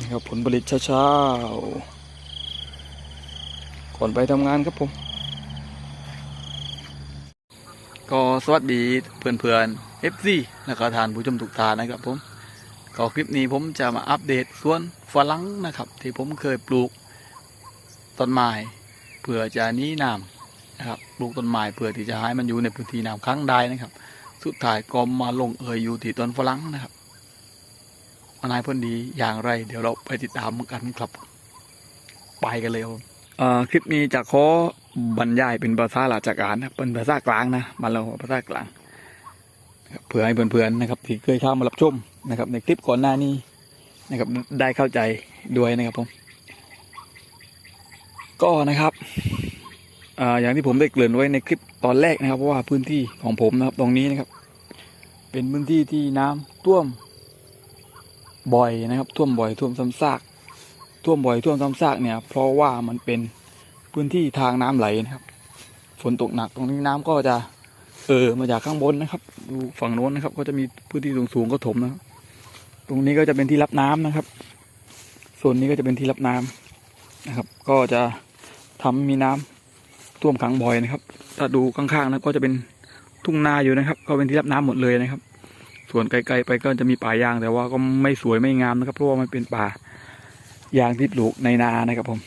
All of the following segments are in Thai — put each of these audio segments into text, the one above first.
นี่ครับผลผลิตเช้าๆก่อนไปทำงานครับผม ก็สวัสดีเพื่อนๆ FC และก็ทานผู้ชมทุกท่านนะครับผมก็คลิปนี้ผมจะมาอัปเดตสวนฝรั่งนะครับ ที่ผมเคยปลูกต้นไม้เพื่อจะนี้น้ำนะครับปลูกต้นไม้เพื่อที่จะให้มันอยู่ในพื้นที่น้ำค้างได้นะครับ สุดท้ายก็มาลงเอยอยู่ที่ต้นฝรั่งนะครับ นายพ้นดีอย่างไร เดี๋ยวเราไปติดตามกันครับ ไปกันเลยครับคลิปนี้จะขอบรรยายเป็นภาษาราชการนะครับเป็นภาษากลางนะมาเราภาษากลางเพื่อให้เพื่อนๆนะครับ ที่เคยเข้ามารับชมนะครับ ในคลิปก่อนหน้านี้นะครับ ได้เข้าใจด้วยนะครับผม ก็นะครับออย่างที่ผมได้เกริ่นไว้ในคลิปตอนแรกนะครับเพราะว่าพื้นที่ของผมนะครับ ตรงนี้นะครับ เป็นพื้นที่ที่น้ำท่วม บ่อยนะครับ ท่วมบ่อยท่วมซ้ำซาก ท่วมบ่อยท่วมซ้ำซากเนี่ย เพราะว่ามันเป็นพื้นที่ทางน้ำไหลนะครับ ฝนตกหนักตรงนี้น้ำก็จะ เออมาจากข้างบนนะครับดูฝั่งโน้นนะครับ ก็จะมีพื้นที่สูงๆก็ถมนะครับตรงนี้ก็จะเป็นที่รับน้ำนะครับส่วนนี้ก็จะเป็นที่รับน้ำนะครับ ก็จะทำมีน้ำท่วมขังบ่อยนะครับ ถ้าดูข้างๆนะก็จะเป็นทุ่งนาอยู่นะครับ ก็เป็นที่รับน้ำหมดเลยนะครับ ส่วนไกลๆไปก็จะมีป่ายางแต่ว่าก็ไม่สวยไม่งามนะครับ เพราะว่ามันเป็นป่ายางที่ปลูกในนานะครับผม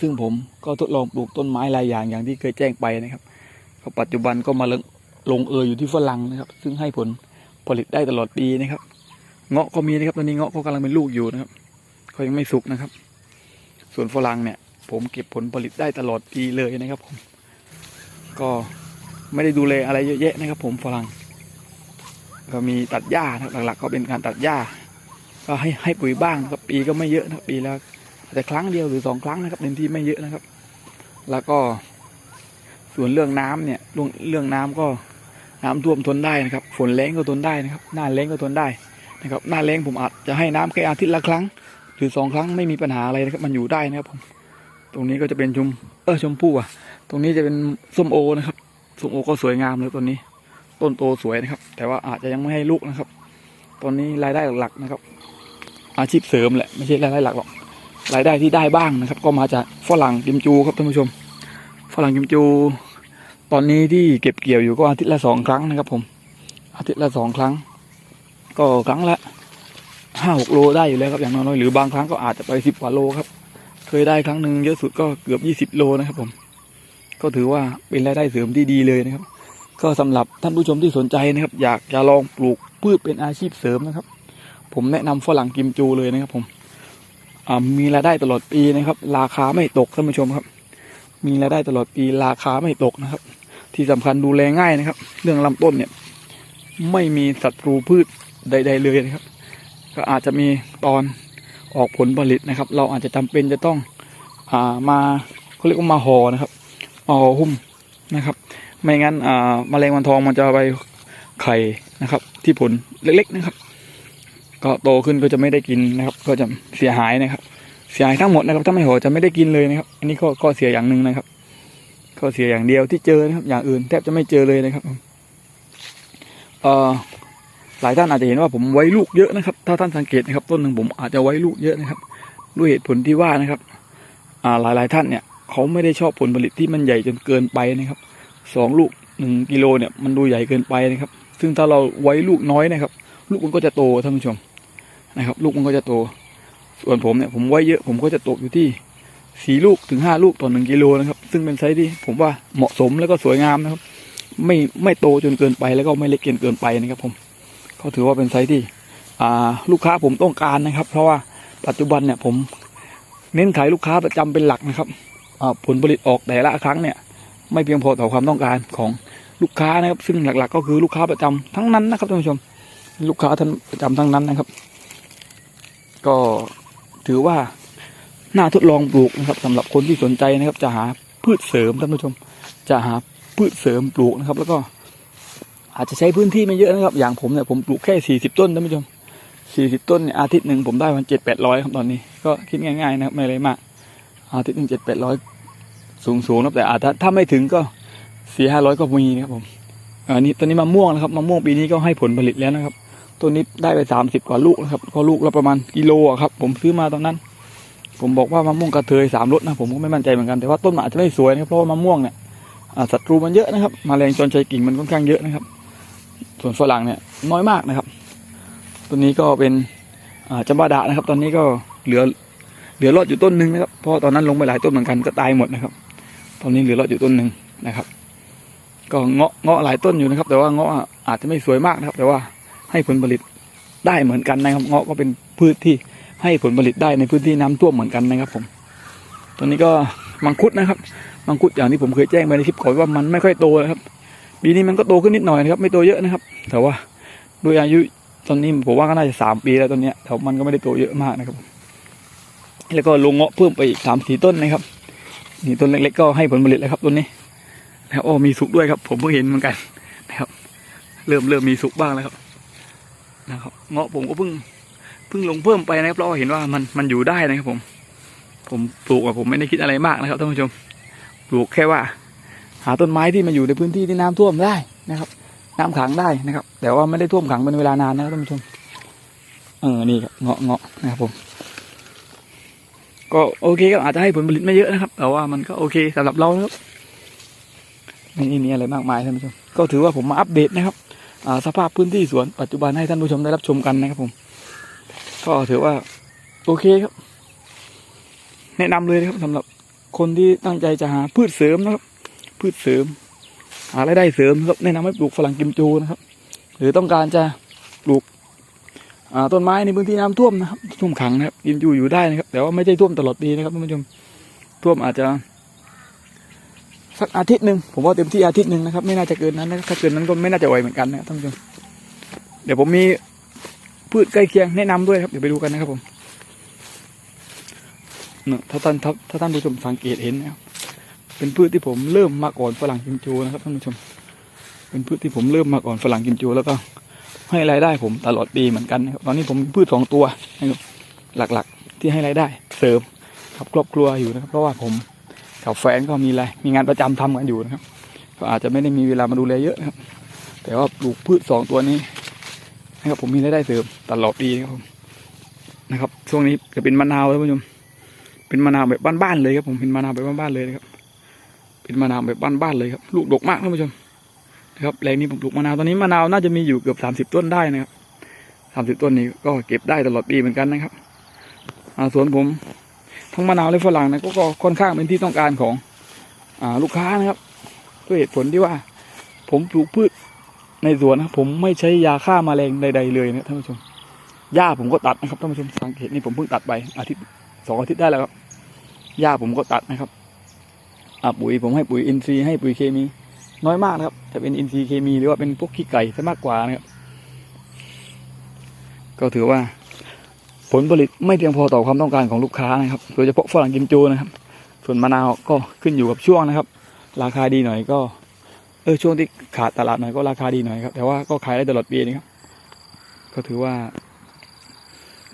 ซึ่งผมก็ทดลองปลูกต้นไม้หลายอย่างอย่างที่เคยแจ้งไปนะครับก็ปัจจุบันก็มาลงลงเอยอยู่ที่ฝรั่งนะครับ ซึ่งให้ผลผลิตได้ตลอดปีนะครับ เงาะก็มีนะครับตอนนี้เงาะก็กำลังเป็นลูกอยู่นะครับเขายังไม่สุกนะครับ ส่วนฝรั่งเนี่ย ผมเก็บผลผลิตได้ตลอดปีเลยนะครับผม ก็ไม่ได้ดูแลอะไรเยอะแยะนะครับ ผมฝรั่ง ก็มีตัดหญ้าหลักๆก็เป็นการตัดหญ้า ก็ให้ให้ปุ๋ยบ้างนะครับปีก็ไม่เยอะนะครับปีละแต่ครั้งเดียวหรือสองครั้งนะครับเน้นที่ไม่เยอะนะครับ แล้วก็ ส่วนเรื่องน้ำเนี่ยเรื่องเรื่องน้ำก็น้ำท่วมทนได้นะครับ ฝนแรงก็ทนได้นะครับ หน้าแรงก็ทนได้นะครับ หน้าแรงผมอาจจะให้น้ำแค่อาทิตย์ละครั้ง หรือสองครั้งไม่มีปัญหาอะไรนะครับ มันอยู่ได้นะครับผมตรงนี้ก็จะเป็นชมเออชมพู่อะ ตรงนี้จะเป็นส้มโอนะครับส้มโอก็สวยงามเลยต้นนี้ ต้นโตสวยนะครับ แต่ว่าอาจจะยังไม่ให้ลูกนะครับ ตอนนี้รายได้หลักๆนะครับ อาชีพเสริมแหละไม่ใช่รายได้หลักหรอกรายได้ที่ได้บ้างนะครับ ก็มาจากฝรั่งกิมจูครับท่านผู้ชม ฝรั่งกิมจู ตอนนี้ที่เก็บเกี่ยวอยู่ก็อาทิตย์ละสองครั้งนะครับ ผม อาทิตย์ละสองครั้ง ก็ครั้งละห้าหกโลได้อยู่แล้วครับอย่างน้อยๆหรือบางครั้งก็อาจจะไปสิบกว่าโลครับ เคยได้ครั้งหนึ่งเยอะสุดก็เกือบยี่สิบโลนะครับ ผม ก็ถือว่าเป็นรายได้เสริมที่ดีเลยนะครับ ก็สำหรับท่านผู้ชมที่สนใจนะครับ อยากจะลองปลูกพืชเป็นอาชีพเสริมนะครับ ผมแนะนำฝรั่งกิมจูเลยนะครับผมมีรายได้ตลอดปีนะครับ ราคาไม่ตกท่านผู้ชมครับ มีรายได้ตลอดปีราคาไม่ตกนะครับ ที่สำคัญดูแลง่ายนะครับ เรื่องลำต้นเนี่ย ไม่มีศัตรูพืชใด ๆ เลยนะครับ ก็อาจจะมีตอนออกผลผลิตนะครับ เราอาจจะจำเป็นจะต้องอามาเขาเรียกว่ามาห่อนะครับมาห่อหุ้ม นะครับ ไม่งั้นอ่าแมลงวันทองมันจะไปไข่นะครับ ที่ผลเล็กๆนะครับ ก็โตขึ้นก็จะไม่ได้กินนะครับ ก็จะเสียหายนะครับ เสียหายทั้งหมดนะครับถ้าไม่ห่อจะไม่ได้กินเลยนะครับ อันนี้ก็ก็เสียอย่างหนึ่งนะครับ ก็เสียอย่างเดียวที่เจอนะครับ อย่างอื่นแทบจะไม่เจอเลยนะครับเอ่อหลายท่านอาจจะเห็นว่าผมไว้ลูกเยอะนะครับ ถ้าท่านสังเกตนะครับ ต้นหนึ่งผมอาจจะไว้ลูกเยอะนะครับ ด้วยเหตุผลที่ว่านะครับ อ่าหลายๆท่านเนี่ย เขาไม่ได้ชอบผลผลิตที่มันใหญ่จนเกินไปนะครับสองลูกหนึ่งกิโลเนี่ยมันดูใหญ่เกินไปนะครับ ซึ่งถ้าเราไว้ลูกน้อยนะครับ ลูกมันก็จะโตท่านผู้ชมนะครับ ลูกมันก็จะโต ส่วนผมเนี่ยผมไว้เยอะผมก็จะตกอยู่ที่สี่ลูกถึงห้าลูกต่อหนึ่งกิโลนะครับ ซึ่งเป็นไซส์ที่ผมว่าเหมาะสมแล้วก็สวยงามนะครับ ไม่ไม่โตจนเกินไปแล้วก็ไม่เล็กเกินเกินไปนะครับ ผมก็ถือว่าเป็นไซส์ที่ลูกค้าผมต้องการนะครับ เพราะว่าปัจจุบันเนี่ยผมเน้นขายลูกค้าประจำเป็นหลักนะครับ ผลผลิตออกแต่ละครั้งเนี่ย ไม่เพียงพอต่อความต้องการของลูกค้านะครับ ซึ่งหลักๆ ก็คือลูกค้าประจำทั้งนั้นนะครับท่านผู้ชม ลูกค้าท่านประจำทั้งนั้นนะครับ ก็ถือว่าน่าทดลองปลูกนะครับสำหรับคนที่สนใจนะครับ จะหาพืชเสริมท่านผู้ชม จะหาพืชเสริมปลูกนะครับ แล้วก็อาจจะใช้พื้นที่ไม่เยอะนะครับ อย่างผมเนี่ยผมปลูกแค่สี่สิบต้นท่านผู้ชมสี่สิบต้นเนี่ยอาทิตย์หนึ่งผมได้วันเจ็ดแปดร้อยครับตอนนี้ ก็คิดง่ายๆนะครับไม่อะไรมากอาทิตย์หนึ่งเจ็ดแปดร้อย สูงสูงๆนะแต่อาจจะถ้าไม่ถึงก็สี่ห้าร้อยก็มีนะครับผมอันนี้ตอนนี้มะม่วงนะครับมะม่วงปีนี้ก็ให้ผลผลิตแล้วนะครับต้นนี้ได้ไปสามสิบกว่าลูกนะครับก็ลูกละประมาณกิโลครับ ผมซื้อมาตอนนั้น ผมบอกว่ามะม่วงกระเทยสามรสนะผมก็ไม่มั่นใจเหมือนกันแต่ว่าต้นอาจจะไม่สวยนะครับเพราะว่ามะม่วงเนี่ยศัตรูมันเยอะนะครับมาแมลงจรชัยกิ่งมันค่อนข้างเยอะนะครับ ส่วนฝรั่งเนี่ยน้อยมากนะครับต้นนี้ก็เป็นจำบาดานะครับ ตอนนี้ก็เหลือเหลือรอดอยู่ต้นหนึ่งนะครับเพราะตอนนั้นลงไปหลายต้นเหมือนกันก็ตายหมดนะครับ ตอนนี้เหลือรอดอยู่ต้นหนึ่งนะครับ ก็เงาะเงาะหลายต้นอยู่นะครับ แต่ว่าเงาะอาจจะไม่สวยมากนะครับ แต่ว่าให้ผลผลิตได้เหมือนกันนะครับ เงาะก็เป็นพืชที่ให้ผลผลิตได้ในพื้นที่น้ำท่วมเหมือนกันนะครับ ผมตัวนี้ก็มังคุดนะครับ มังคุดอย่างที่ผมเคยแจ้งไปในคลิปก่อนว่ามันไม่ค่อยโตนะครับปีนี้มันก็โตขึ้นนิดหน่อยนะครับ ไม่โตเยอะนะครับ แต่ว่าด้วยอายุตอนนี้ผมว่าก็น่าจะสามปีแล้วตอนเนี้ยแต่มันก็ไม่ได้โตเยอะมากนะครับ แล้วก็ลงเงาะเพิ่มไปอีกสามสี่ต้นนะครับ นี่ต้นเล็กๆก็ให้ผลผลิตแล้วครับต้นนี้นะครับโอ้มีสุกด้วยครับ ผมเพิ่งเห็นเหมือนกันนะครับ เริ่มเริ่มมีสุกบ้างแล้วครับนะครับเงาะผมก็เพิ่งเพิ่งลงเพิ่มไปนะครับเพราะเห็นว่ามันมันอยู่ได้นะครับผม ผมปลูกอะผมไม่ได้คิดอะไรมากนะครับท่านผู้ชมปลูกแค่ว่า หาต้นไม้ที่มาอยู่ในพื้นที่ที่น้ำท่วมได้นะครับ น้ำขังได้นะครับ แต่ว่าไม่ได้ท่วมขังเป็นเวลานานนะครับท่านผู้ชมเออนี่ครับเงาะเงาะนะครับผม ก็โอเคก็อาจจะให้ผลผลิตไม่เยอะนะครับ แต่ว่ามันก็โอเคสำหรับเรานะครับไม่มีอะไรมากมายท่านผู้ชม ก็ถือว่าผมมาอัปเดตนะครับสภาพพื้นที่สวนปัจจุบันให้ท่านผู้ชมได้รับชมกันนะครับผม ก็ถือว่าโอเคครับ แนะนำเลยนะครับสำหรับคนที่ตั้งใจจะหาพืชเสริมนะครับ พืชเสริม หารายได้เสริมครับแนะนำให้ปลูกฝรั่งกิมจูนะครับ หรือต้องการจะปลูก ต้นไม้ในพื้นที่น้ำท่วมนะครับท่วมขังนะครับกิมจูอยู่ได้นะครับ แต่ว่าไม่ใช่ท่วมตลอดปีนะครับท่านผู้ชมท่วมอาจจะ สักอาทิตย์หนึ่งผมว่าเต็มที่อาทิตย์หนึ่งนะครับ ไม่น่าจะเกินนั้นนะถ้าเกินนั้นก็ไม่น่าจะไหวเหมือนกันนะครับท่านผู้ชมเดี๋ยวผมมีพืชใกล้เคียงแนะนำด้วยครับเดี๋ยวไปดูกันนะครับผมเนี่ยถ้าท่านถ้าท่านผู้ชมสังเกตเห็นนะครับเป็นพืชที่ผมเริ่มมาก่อนฝรั่งกิมจูนะครับท่านผู้ชม เป็นพืชที่ผมเริ่มมาก่อนฝรั่งกิมจูแล้วก็ ให้รายได้ผมตลอดปีเหมือนกันนะครับตอนนี้ผมมีพืชสองตัวนะครับหลักๆ ที่ให้รายได้เสริมกับครอบครัวอยู่นะครับ เพราะว่าผมกับแฟนก็มีอะไรมีงานประจำทำกันอยู่นะครับ ก็อาจจะไม่ได้มีเวลามาดูแลเยอะครับ แต่ว่าปลูกพืชสองตัวนี้นะครับผมมีรายได้เสริมตลอดปีนะครับผมนะครับ ช่วงนี้จะเป็นมะนาวท่านผู้ชมเป็นมะนาวแบบบ้านๆเลยครับผมเป็นมะนาวแบบบ้านๆเลยนะครับ เป็นมะนาวแบบบ้านๆเลยครับ ลูกดกมากท่านผู้ชม ครับแรงนี้ผมปลูกมะนาวตอนนี้มะนาวน่าจะมีอยู่เกือบสามสิบต้นได้นะครับสามสิบต้นนี้ก็เก็บได้ตลอดปีเหมือนกันนะครับสวนผมทั้งมะนาวและฝรั่งนะก็ค่อนข้างเป็นที่ต้องการของอลูกค้านะครับด้วยเหตุผลที่ว่า ผมปลูกพืชในสวนนะผมไม่ใช้ยาฆ่าแมลงใด ๆ เลยนะท่านผู้ชมหญ้าผมก็ตัดนะครับท่านผู้ชมสังเกตนี่ผมเพิ่งตัดไปอาทิตย์สองอาทิตย์ได้แล้วครับหญ้าผมก็ตัดนะครับอ่าปุ๋ยผมให้ปุ๋ยอินทรีย์ให้ปุ๋ยเคมี น้อยมากนะครับ จะเป็นอินทรีย์เคมีหรือว่าเป็นพวกขี้ไก่ซะมากกว่านะครับ ก็ถือว่า ผลผลิตไม่เพียงพอต่อความต้องการของลูกค้านะครับโดยเฉพาะฝรั่งกิมจูนะครับ ส่วนมะนาวก็ขึ้นอยู่กับช่วงนะครับ ราคาดีหน่อยก็ เออช่วงที่ขาดตลาดหน่อยก็ราคาดีหน่อยครับ แต่ว่าก็ขายได้ตลอดปีนะครับ ก็ถือว่า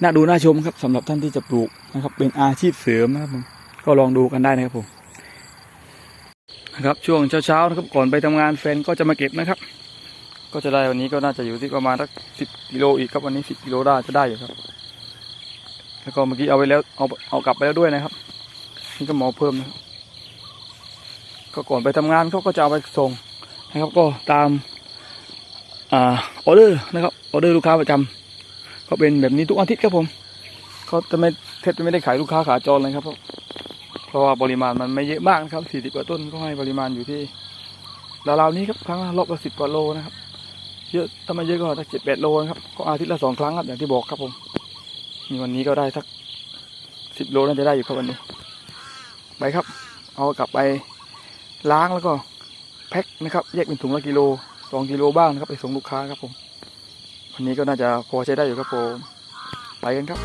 น่าดูน่าชมครับสำหรับท่านที่จะปลูกนะครับ เป็นอาชีพเสริมนะครับผมก็ลองดูกันได้นะครับผม นะครับ ช่วงเช้าๆนะครับก่อนไปทำงานแฟนก็จะมาเก็บนะครับ ก็จะได้วันนี้ก็น่าจะอยู่ที่ประมาณสักสิบกิโลอีกครับวันนี้สิบกิโลได้จะได้อยู่ครับ แล้วก็เมื่อกี้เอาไปแล้วเอาเอากลับไปแล้วด้วยนะครับ นี่ก็หมอเพิ่มนะครับก็ก่อนไปทำงานเขาก็จะเอาไปส่งนะครับ ก็ตามอ่าออเดอร์นะครับออเดอร์ลูกค้าประจำก็เป็นแบบนี้ทุกอาทิตย์ครับผมเขาจะไม่แทบจะไม่ได้ขายลูกค้าขาจรเลยครับ เพราะว่าปริมาณมันไม่เยอะมากนะครับสี่สิบกว่าต้นก็ให้ปริมาณอยู่ที่ราวๆนี้ครับครั้งละรอบละสิบกว่าโลนะครับ เยอะถ้าไม่เยอะก็สักเจ็ดแปดโลนะครับก็อาทิตย์ละสองครั้งครับอย่างที่บอกครับผมมีวันนี้ก็ได้สักสิบโลน่าจะได้อยู่ครับวันนี้ ไปครับ เอากลับไปล้างแล้วก็แพ็คนะครับ แยกเป็นถุงละกิโลสองกิโลบ้างนะครับไปส่งลูกค้าครับผมวันนี้ก็น่าจะพอใช้ได้อยู่ครับผมไปกันครับ